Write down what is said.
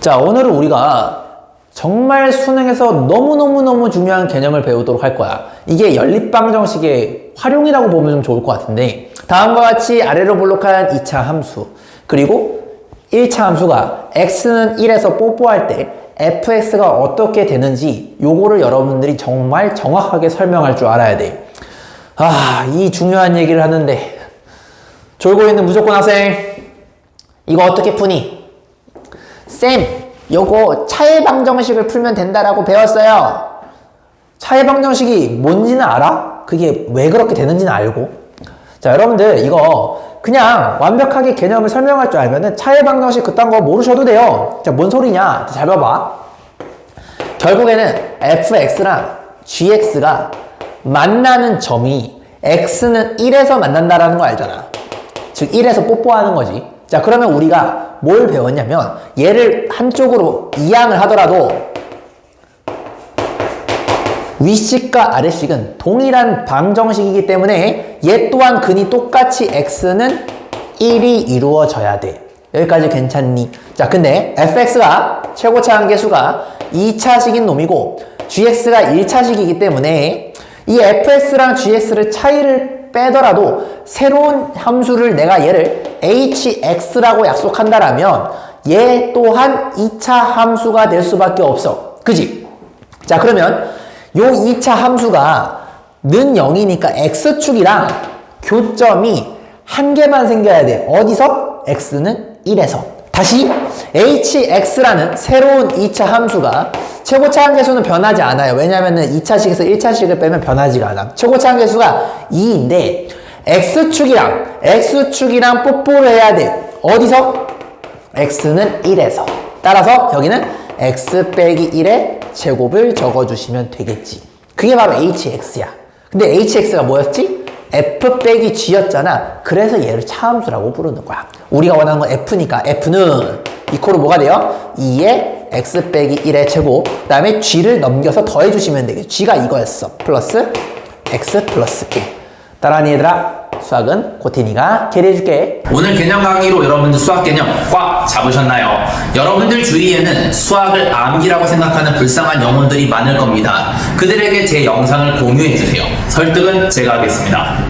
자, 오늘은 우리가 정말 수능에서 너무너무너무 중요한 개념을 배우도록 할 거야. 이게 연립방정식의 활용이라고 보면 좀 좋을 것 같은데, 다음과 같이 아래로 블록한 2차 함수, 그리고 1차 함수가 x는 1에서 뽀뽀할 때 fx가 어떻게 되는지 요거를 여러분들이 정말 정확하게 설명할 줄 알아야 돼. 아, 이 중요한 얘기를 하는데, 졸고 있는 무조건 학생, 이거 어떻게 푸니? 쌤, 요거 차의 방정식을 풀면 된다라고 배웠어요. 차의 방정식이 뭔지는 알아? 그게 왜 그렇게 되는지는 알고. 자, 여러분들 이거 그냥 완벽하게 개념을 설명할 줄 알면은 차의 방정식 그딴 거 모르셔도 돼요. 자, 뭔 소리냐? 잘 봐봐. 결국에는 fx랑 gx가 만나는 점이 x는 1에서 만난다라는 거 알잖아. 즉 1에서 뽀뽀하는 거지. 자, 그러면 우리가 뭘 배웠냐면 얘를 한쪽으로 이항을 하더라도 위식과 아래식은 동일한 방정식이기 때문에 얘 또한 근이 똑같이 x는 1이 이루어져야 돼. 여기까지 괜찮니? 자, 근데 fx가 최고차 한계수가 2차식인 놈이고 gx가 1차식이기 때문에 이 fx랑 gx를 차이를 빼더라도 새로운 함수를 내가 얘를 hx라고 약속한다라면 얘 또한 2차 함수가 될 수밖에 없어. 그지? 자, 그러면 요 2차 함수가 는 0이니까 x축이랑 교점이 한 개만 생겨야 돼. 어디서? x는 1에서. 다시 hx라는 새로운 2차 함수가 최고차 한계수는 변하지 않아요. 왜냐면은 2차식에서 1차식을 빼면 변하지가 않아. 최고차 한계수가 2인데 x축이랑 x축이랑 뽀뽀를 해야 돼. 어디서? x는 1에서. 따라서 여기는 x 빼기 1의 제곱을 적어주시면 되겠지. 그게 바로 hx야. 근데 hx가 뭐였지? f 빼기 g였잖아. 그래서 얘를 차함수라고 부르는 거야. 우리가 원하는 건 f니까 f는 이코로 뭐가 돼요? 2의 x 빼기 1의 제곱 그 다음에 g를 넘겨서 더해주시면 되겠지. g가 이거였어. 플러스 x 플러스 1. 따라하니 얘들아 수학은 고태니가 캐리해줄게. 오늘 개념 강의로 여러분들 수학 개념 꽉 잡으셨나요? 여러분들 주위에는 수학을 암기라고 생각하는 불쌍한 영혼들이 많을 겁니다. 그들에게 제 영상을 공유해주세요. 설득은 제가 하겠습니다.